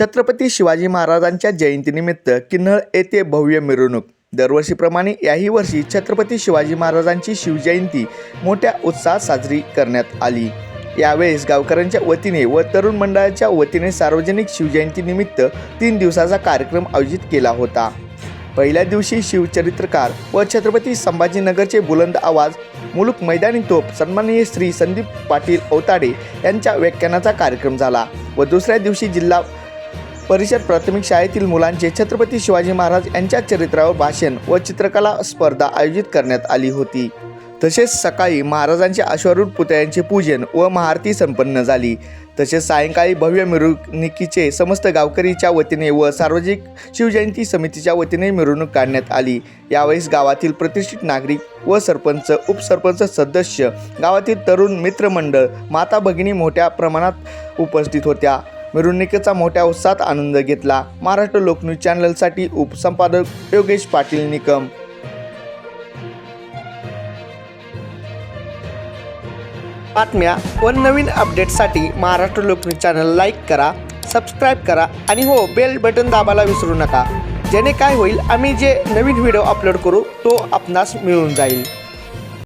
छत्रपती शिवाजी महाराजांच्या जयंतीनिमित्त किन्नळ येथे भव्य मिरवणूक. दरवर्षीप्रमाणे याही वर्षी छत्रपती शिवाजी महाराजांची शिवजयंती मोठ्या उत्साहात साजरी करण्यात आली. यावेळेस गावकऱ्यांच्या वतीने व तरुण मंडळाच्या वतीने सार्वजनिक शिवजयंतीनिमित्त तीन दिवसाचा कार्यक्रम आयोजित केला होता. पहिल्या दिवशी शिवचरित्रकार व छत्रपती संभाजीनगरचे बुलंद आवाज मुलुक मैदानी तोप सन्माननीय श्री संदीप पाटील औताडे यांच्या व्याख्यानाचा कार्यक्रम झाला व दुसऱ्या दिवशी जिल्हा परिषद प्राथमिक शाळेतील मुलांचे छत्रपती शिवाजी महाराज यांच्या चरित्रावर भाषण व चित्रकला स्पर्धा आयोजित करण्यात आली होती. तसेच सकाळी महाराजांचे अश्वारूढ पुतळ्यांचे पूजन व महाआरती संपन्न झाली. तसेच सायंकाळी भव्य मिरवणुकीचे समस्त गावकरीच्या वतीने व सार्वजनिक शिवजयंती समितीच्या वतीने मिरवणूक काढण्यात आली. यावेळेस गावातील प्रतिष्ठित नागरिक व सरपंच उपसरपंच सदस्य गावातील तरुण मित्रमंडळ माता भगिनी मोठ्या प्रमाणात उपस्थित होत्या. मिरवणुकीचा मोठ्या उत्साहात आनंद घेतला. महाराष्ट्र लोकन्यूज चॅनलसाठी उपसंपादक योगेश पाटील निकम. बातम्या व नवीन अपडेटसाठी महाराष्ट्र लोकन्यूज चॅनल लाईक करा सबस्क्राईब करा आणि हो बेल बटन दाबायला विसरू नका. जेणे काय होईल आम्ही जे नवीन व्हिडिओ अपलोड करू तो आपणास मिळून जाईल.